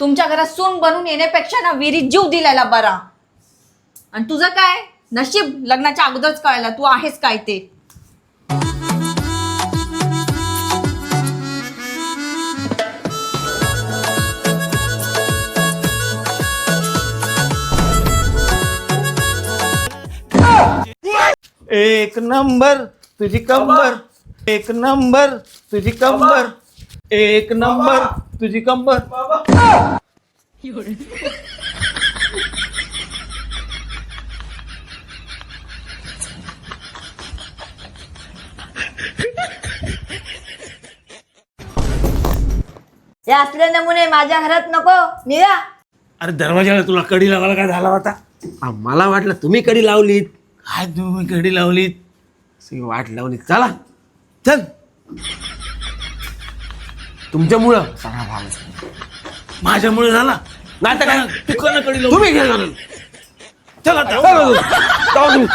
तुमच्या घरात सून बनून येण्यापेक्षा ना विहिरीत जीव दिलेला बरा. आणि तुझं काय? नशीब लग्नाच्या अगोदरच कळायला तू आहेस काय ते? एक नंबर तुझी कंबर. एक नंबर तुझी कंबर. एक नंबर तुझी कंबर. हे असले नमुने माझ्या घरात नको निघा. अरे दरवाजाला तुला कडी लावायला काय झाला होता? आ, मला वाटलं तुम्ही कडी लावलीत. काय तुम्ही कडी लावलीत? वाट लावली चला चल. तुमच्यामुळं सगळा भाग झाला. माझ्यामुळे झाला नाही तर काय तू कधी कडी लावली तुम्ही घ्या. चल चला, जाऊ.